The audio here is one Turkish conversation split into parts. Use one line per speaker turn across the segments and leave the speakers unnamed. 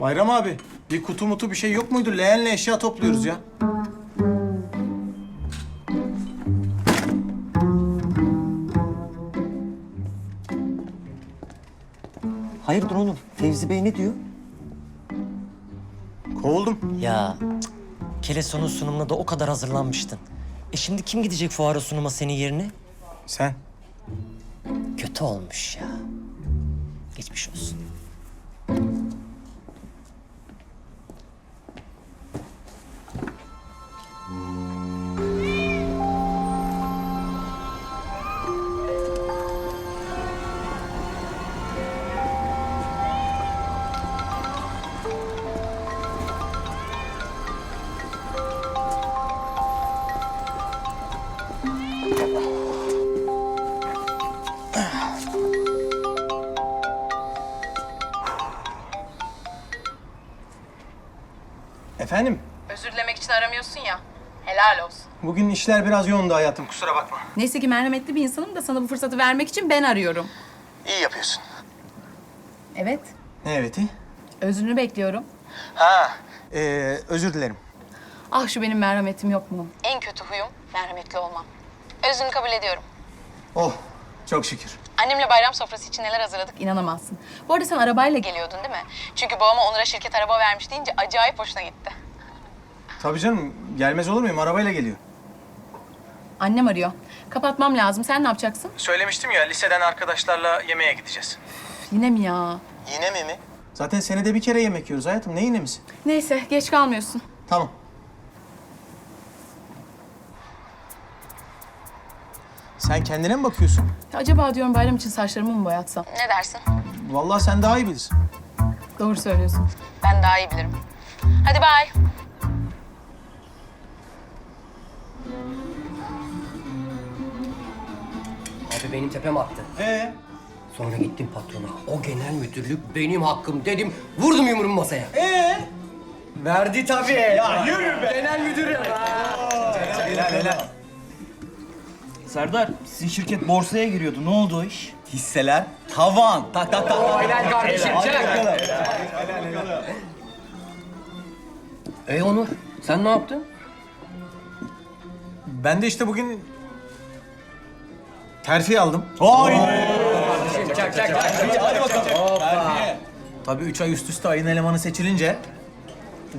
Bayram abi, bir kutu mutu bir şey yok muydu? Leğenle eşya topluyoruz ya.
Hayırdır oğlum? Fevzi Bey ne diyor?
Kovuldum.
Ya cık, Keleso'nun sunumuna da o kadar hazırlanmıştın. E şimdi kim gidecek fuara sunuma senin yerine?
Sen?
Kötü olmuş ya. Geçmiş olsun.
Aramıyorsun ya. Helal olsun.
bugün işler biraz yoğundu hayatım. Kusura bakma.
Neyse ki merhametli bir insanım da sana bu fırsatı vermek için ben arıyorum.
İyi yapıyorsun.
Evet.
Ne eveti?
Özrünü bekliyorum.
Ha, ee, özür dilerim.
Ah şu benim merhametim yok mu? En kötü huyum merhametli olmam. Özrünü kabul ediyorum.
Oh, çok şükür.
Annemle bayram sofrası için neler hazırladık inanamazsın. Bu arada sen arabayla geliyordun değil mi? Çünkü babama Onur'a şirket araba vermiş deyince acayip hoşuna gitti.
Tabii canım, gelmez olur muyum? Arabayla geliyor.
Annem arıyor. Kapatmam lazım. Sen ne yapacaksın?
Söylemiştim ya, liseden arkadaşlarla yemeğe gideceğiz.
Üf, Yine mi ya?
Yine mi mi? Zaten senede bir kere yemek yiyoruz hayatım. Ne yinemisi?
Neyse geç kalmıyorsun.
Tamam. Sen kendine mi bakıyorsun?
Ya acaba diyorum bayram için saçlarımı mı boyatsam? Ne dersin?
Vallahi sen daha iyi bilirsin.
Doğru söylüyorsun. Ben daha iyi bilirim. Hadi bay.
Abi benim tepem attı.
Ee?
Sonra gittim patrona. O genel müdürlük benim hakkım dedim. Vurdum yumruğumu masaya.
Ee?
Verdi tabii. Ya yürü be. Genel müdür ya.
Helal helal.
Serdar, sizin şirket borsaya giriyordu. Ne oldu o iş? Hisseler tavan. Tak tak tak.
Helal kardeşim. Çak. Ey Onur, sen ne yaptın?
Ben de işte bugün terfi aldım.
Çak çak çak.
Hadi bakalım.
Tabii üç ay üst üste ayın elemanı seçilince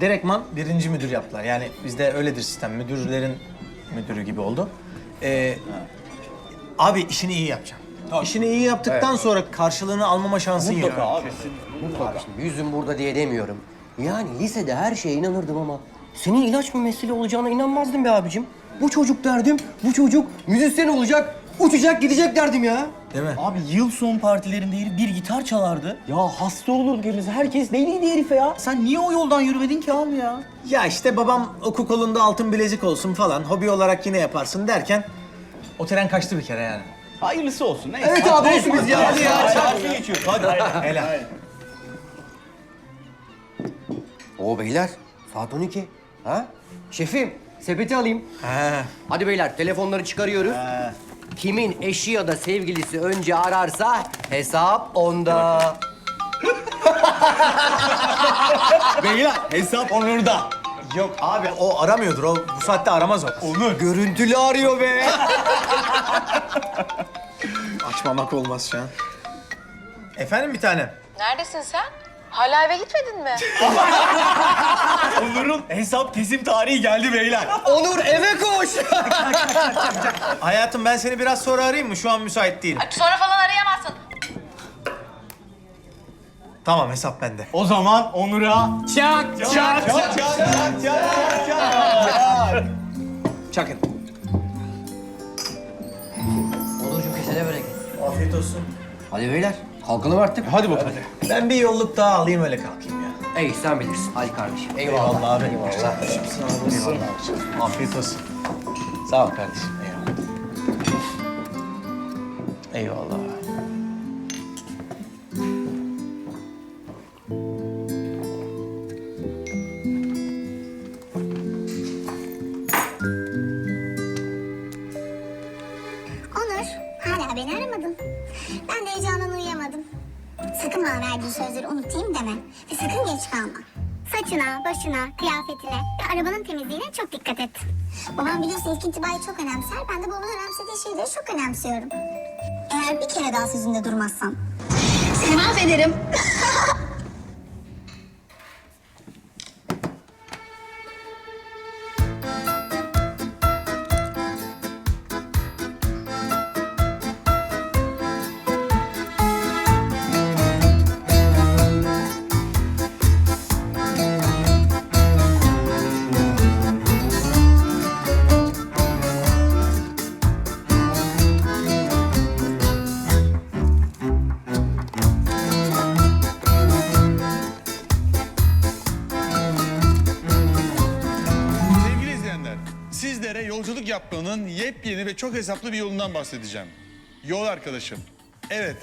direktman birinci müdür yaptılar. Yani bizde öyledir sistem. Müdürlerin müdürü gibi oldu. Ee, abi işini iyi yapacaksın. İşini iyi yaptıktan sonra karşılığını almama şansın yok.
abi.
Abi şimdi yüzüm burada diye demiyorum. Yani lisede her şeye inanırdım ama senin ilaç mı mesele olacağına inanmazdım be abicim. Bu çocuk derdim, bu çocuk müzisyen olacak, uçacak gidecek derdim ya.
Değil mi?
Abi yıl son partilerinde herif bir gitar çalardı. Ya hasta olur geliriz. Herkes deliydi herife ya. Sen niye o yoldan yürümedin ki abi ya?
Ya işte babam oku kolunda altın bilezik olsun falan. Hobi olarak yine yaparsın derken o tren kaçtı bir kere yani.
Hayırlısı olsun. Neyse.
Evet abi olsun biz ya.
Hadi ya. Çarşı geçiyoruz. Hadi.
Helal.
Oo beyler, saat 12. Ha? Şefim, sepeti alayım.
Ha.
Hadi beyler, telefonları çıkarıyoruz. Kimin eşi ya da sevgilisi önce ararsa hesap onda.
Beyler hesap Onur'da.
Yok abi o aramıyordur. O bu saatte aramaz o.
Onur.
Görüntülü arıyor be.
Açmamak olmaz şu an. Efendim bir tanem.
Neredesin sen? Hala eve gitmedin mi?
Onur'un hesap kesim tarihi geldi beyler.
Onur eve koş.
Hayatım ben seni biraz sonra arayayım mı? Şu an müsait değilim.
Sonra falan arayamazsın.
Tamam hesap bende.
O zaman Onur'a
Çak çak.
çak çak çak çak çak.
Çakın.
Onurcuğum kesene bereket.
Afiyet olsun.
Hadi beyler, kalkalım artık.
Hadi bakalım.
Ben bir yolluk daha alayım öyle kalkayım ya.
Ey sen bilirsin. Hadi kardeşim. Eyvallah.
Eyvallah abi.
Eyvallah.
Sağ olasın. Afiyet olsun. Sağ ol kardeşim. Eyvallah. Eyvallah.
Aramadın. Ben de heyecandan uyuyamadım. Sakın bana verdiğin sözleri unutayım deme. Ve sakın geç kalma. Saçına, başına, kıyafetine ve arabanın temizliğine çok dikkat et. Babam biliyorsun ilk intibayı çok önemser. Ben de babamın önemsediği şeyleri çok önemsiyorum. Eğer bir kere daha sözünde durmazsan seni mahvederim.
yapmanın yepyeni ve çok hesaplı bir yolundan bahsedeceğim. Yol arkadaşım. Evet,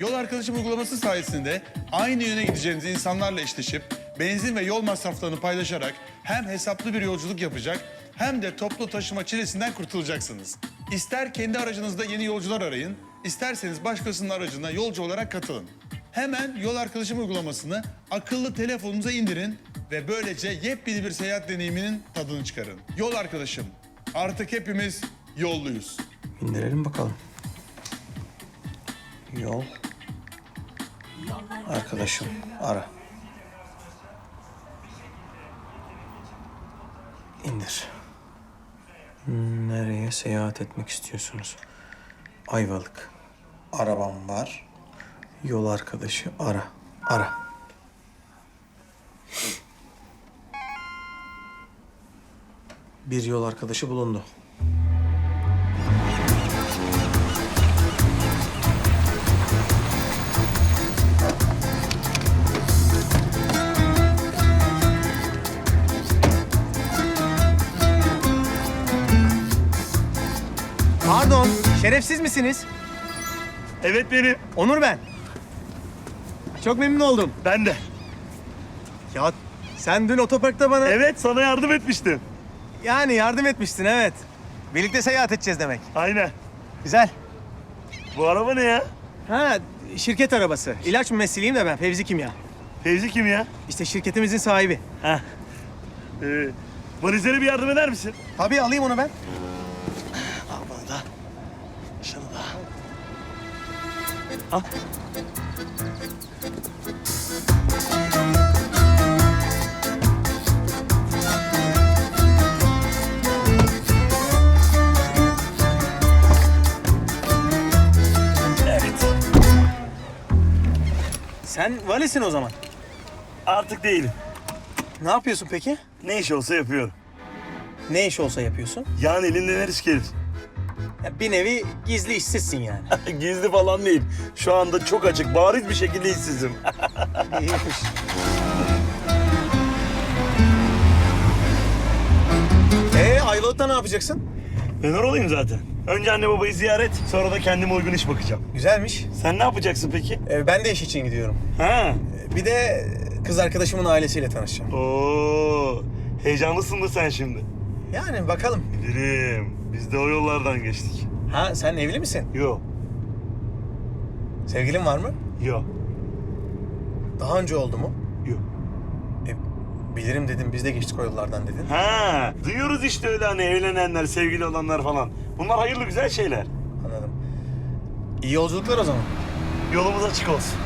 yol arkadaşım uygulaması sayesinde aynı yöne gideceğiniz insanlarla eşleşip benzin ve yol masraflarını paylaşarak hem hesaplı bir yolculuk yapacak hem de toplu taşıma çilesinden kurtulacaksınız. İster kendi aracınızda yeni yolcular arayın, isterseniz başkasının aracına yolcu olarak katılın. Hemen yol arkadaşım uygulamasını akıllı telefonunuza indirin ve böylece yepyeni bir seyahat deneyiminin tadını çıkarın. Yol arkadaşım, artık hepimiz yolluyuz.
İndirelim bakalım. Yol. Arkadaşım ara. İndir. Nereye seyahat etmek istiyorsunuz? Ayvalık. Arabam var. Yol arkadaşı ara. Ara. Bir yol arkadaşı bulundu. Pardon, şerefsiz misiniz?
Evet benim.
Onur ben. Çok memnun oldum.
Ben de.
Ya sen dün otoparkta bana
Evet sana yardım etmiştim.
Yani yardım etmiştin evet. Birlikte seyahat edeceğiz demek.
Aynen.
Güzel.
Bu araba ne ya?
Ha şirket arabası. İlaç mümessiliyim de ben Fevzi Kimya.
Fevzi kim ya?
İşte şirketimizin sahibi.
Heh. Ee, valizlere bir yardım eder misin?
Tabii alayım onu ben.
Al bana da. Şunu da. Al.
Valisin o zaman.
Artık değilim.
Ne yapıyorsun peki?
Ne iş olsa yapıyorum.
Ne iş olsa yapıyorsun?
Yani elinden her iş gelir.
Ya bir nevi gizli işsizsin yani.
Gizli falan değil. Şu anda çok açık, bariz bir şekilde işsizim.
İyiymiş. Ee Ayvalık'ta ne yapacaksın?
Ben olayım zaten. Önce anne babayı ziyaret, sonra da kendime uygun iş bakacağım.
Güzelmiş.
Sen ne yapacaksın peki?
Ee, ben de iş için gidiyorum.
Ha?
Bir de kız arkadaşımın ailesiyle tanışacağım.
Oo, heyecanlısın da sen şimdi.
Yani bakalım.
Bilirim. Biz de o yollardan geçtik.
Ha sen evli misin?
Yo,
Sevgilin var mı?
yo,
Daha önce oldu mu? Bilirim dedim biz de geçtik o yollardan dedin.
Ha, duyuyoruz işte öyle hani evlenenler, sevgili olanlar falan. Bunlar hayırlı güzel şeyler.
Anladım. İyi yolculuklar o zaman.
Yolumuz açık olsun.